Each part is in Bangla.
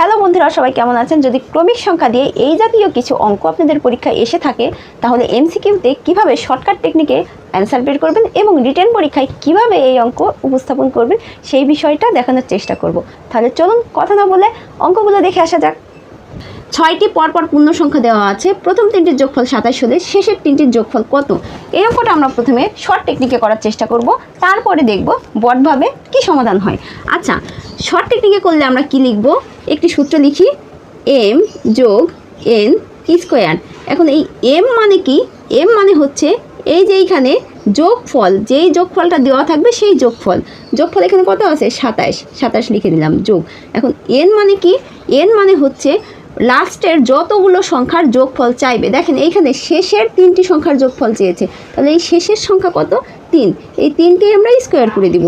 হ্যালো বন্ধুরা, সবাই কেমন আছেন? যদি ক্রমিক সংখ্যা দিয়ে এই জাতীয় কিছু অঙ্ক আপনাদের পরীক্ষায় এসে থাকে, তাহলে এমসিকিউতে কীভাবে শর্টকাট টেকনিকে অ্যান্সার বের করবেন এবং রিটার্ন পরীক্ষায় কীভাবে এই অঙ্ক উপস্থাপন করবেন, সেই বিষয়টা দেখানোর চেষ্টা করব। তাহলে চলুন কথা না বলে অঙ্কগুলো দেখে আসা যাক। ছয়টি পরপর পূর্ণ সংখ্যা দেওয়া আছে। প্রথম তিনটির যোগফল সাতাশ হলে শেষের তিনটির যোগফল কত? এই অঙ্কটা আমরা প্রথমে শর্ট টেকনিকে করার চেষ্টা করব। তারপরে দেখব বটভাবে কি সমাধান হয়। আচ্ছা শর্ট টেকনিকে করলে আমরা কি লিখব? একটি সূত্র লিখি এম যোগ এন স্কোয়ার। এখন এই এম মানে কি? এম মানে হচ্ছে এই যে এইখানে যোগফল, যেই যোগফলটা দেওয়া থাকবে সেই যোগফল। যোগফল এখানে কত আছে? সাতাশ। সাতাশ লিখে দিলাম যোগ। এখন এন মানে কি? এন মানে হচ্ছে লাস্টের যতগুলো সংখ্যার যোগফল চাইবে। দেখেন এইখানে শেষের তিনটি সংখ্যার যোগফল চেয়েছে। তাহলে এই শেষের সংখ্যা কত? তিন। এই তিনটি আমরা স্কোয়ার করে দিব।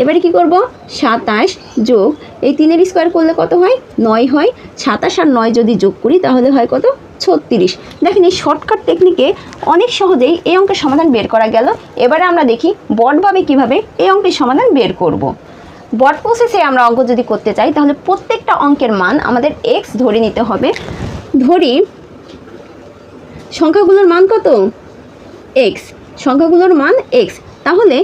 এবারে কি করব? সাতাশ যোগ, এই তিনের স্কোয়ার করলে কত হয়? নয় হয়। সাতাশ আর নয় যদি যোগ করি, তাহলে হয় কত? ছত্রিশ। দেখেন এই শর্টকাট টেকনিকে অনেক সহজেই এই অঙ্কের সমাধান বের করা গেল। এবারে আমরা দেখি বটভাবে কীভাবে এই অঙ্কের সমাধান বের করব। বট প্রসেসে আমরা অঙ্ক যদি করতে চাই, তাহলে প্রত্যেকটা অঙ্কের মান আমাদের এক্স ধরে নিতে হবে। ধরি, সংখ্যাগুলোর মান কত? এক্স সংখ্যাগুলোর মান এক্স তাহলে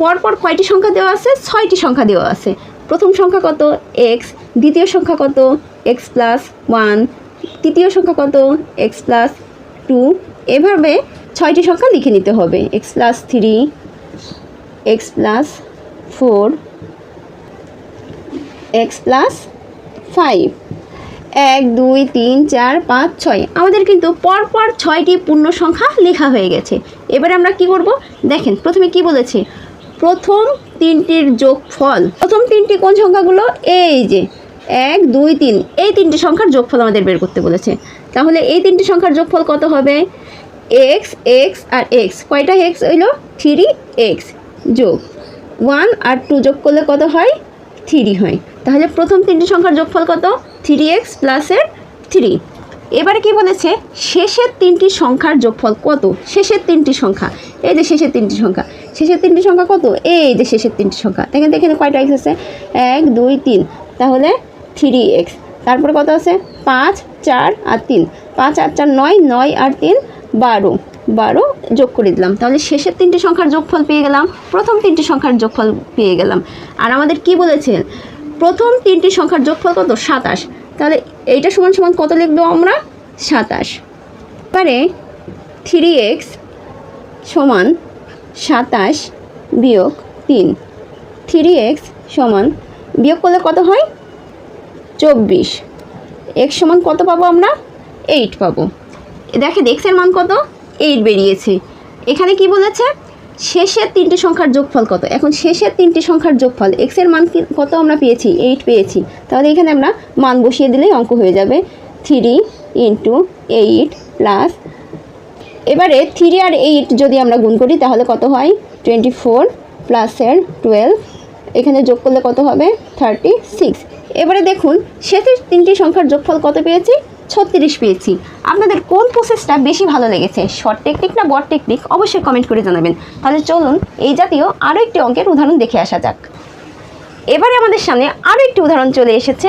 পরপর কয়টি সংখ্যা দেওয়া আছে? ছয়টি সংখ্যা দেওয়া আছে। প্রথম সংখ্যা কত? এক্স দ্বিতীয় সংখ্যা কত? এক্স প্লাস ওয়ান তৃতীয় সংখ্যা কত? এক্স প্লাস টু এভাবে ছয়টি সংখ্যা লিখে নিতে হবে। X plus three x plus four x plus five এক, দুই, তিন, চার, পাঁচ, ছয়। আমাদের কিন্তু পরপর ছয়টি পূর্ণ সংখ্যা লেখা হয়ে গেছে। এবারে আমরা কি করব? দেখেন, প্রথমে কি বলেছে? প্রথম তিনটির যোগফল। প্রথম তিনটি কোন সংখ্যাগুলো? এই যে, এক, দুই, তিন। এই তিনটি সংখ্যার যোগফল আমাদের বের করতে বলেছে। তাহলে এই তিনটি সংখ্যার যোগফল কত হবে? এক্স এক্স আর এক্স। কয়টা এক্স হইল? থ্রি এক্স যোগ ওয়ান আর টু যোগ করলে কত হয়? থ্রি হয়। তাহলে প্রথম তিনটি সংখ্যার যোগফল কত? থ্রি এক্স প্লাসের থ্রি। এবারে কি বলেছে? শেষের তিনটি সংখ্যার যোগফল কত? শেষের তিনটি সংখ্যা। এই যে শেষের তিনটি সংখ্যা। শেষের তিনটি সংখ্যা কত? এই যে শেষের তিনটি সংখ্যা। দেখেন দেখেন, কয়টা এক্স আছে? এক, দুই, তিন। তাহলে থ্রি এক্স তারপরে কত আছে? পাঁচ, চার আর তিন। পাঁচ আর চার নয় নয় আর তিন, বারো। বারো যোগ করে দিলাম। তাহলে শেষের তিনটি সংখ্যার যোগফল পেয়ে গেলাম। প্রথম তিনটি সংখ্যার যোগফল পেয়ে গেলাম। আর আমাদের কি বলেছে? প্রথম তিনটি সংখ্যার যোগফল কত? সাতাশ। তাহলে এইটা সমান সমান কত লিখব আমরা? সাতাশ। এবারে থ্রি এক্স সমান সাতাশ বিয়োগ তিন। থ্রি এক্স সমান বিয়োগ করলে কত হয়? চব্বিশ। এক্স সমান কত পাবো আমরা? এইট পাবো। দেখেন এক্সের মান কত? এইট বেরিয়েছে। এখানে কি বলেছে? শেষের তিনটি সংখ্যার যোগফল কত? এখন শেষের তিনটি সংখ্যার যোগফল এক্সের মান কত আমরা পেয়েছি? এইট পেয়েছি। তাহলে এখানে আমরা মান বসিয়ে দিলেই অঙ্ক হয়ে যাবে। থ্রি ইন্টু এইট প্লাস এবারে থ্রি আর এইট যদি আমরা গুণ করি, তাহলে কত হয়? টোয়েন্টি ফোর প্লাসের টুয়েলভ এখানে যোগ করলে কত হবে? থার্টি সিক্স এবারে দেখুন, শেষের তিনটি সংখ্যার যোগফল কত পেয়েছি? ছত্রিশ পেয়েছি। আপনাদের কোন প্রসেসটা বেশি ভালো লেগেছে? শর্ট টেকনিক না বট টেকনিক অবশ্যই কমেন্ট করে জানাবেন। তাহলে চলুন, এই জাতীয় আরও একটি অঙ্কের উদাহরণ দেখে আসা যাক। এবারে আমাদের সামনে আরও একটি উদাহরণ চলে এসেছে।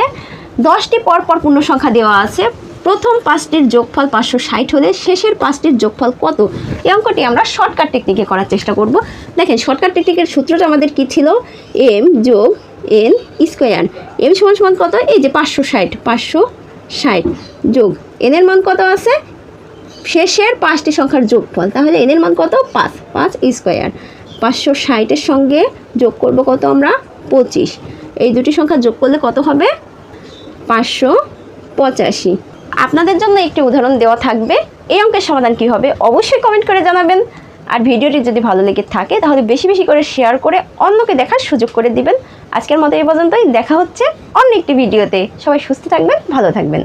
দশটি পরপর পূর্ণ সংখ্যা দেওয়া আছে। প্রথম পাঁচটির যোগফল পাঁচশো ষাট হলে শেষের পাঁচটির যোগফল কত? এই অঙ্কটি আমরা শর্টকাট টেকনিকে করার চেষ্টা করব। দেখেন শর্টকাট টেকনিকের সূত্রটা আমাদের কি ছিল? এম যোগ এন স্কোয়ার এম সমান সমান কত? এই যে পাঁচশো ষাট পাঁচশো ষাট যোগ এনের মান কত আছে? শেষের পাঁচটি সংখ্যার যোগফল। তাহলে এনের মান কত? পাঁচ পাঁচ স্কোয়ার পাঁচশো ষাটের সঙ্গে যোগ করব কত আমরা? পঁচিশ। এই দুটি সংখ্যা যোগ করলে কত হবে? পাঁচশো পঁচাশি। আপনাদের জন্য একটি উদাহরণ দেওয়া থাকবে। এই অঙ্কের সমাধান কি হবে? অবশ্যই কমেন্ট করে জানাবেন। আর ভিডিওটি যদি ভালো লেগে থাকে, তাহলে বেশি বেশি করে শেয়ার করে অন্যকে দেখার সুযোগ করে দিবেন। আজকের মতো এই পর্যন্তই। দেখা হচ্ছে অন্য একটি ভিডিওতে সবাই সুস্থ থাকবেন, ভালো থাকবেন।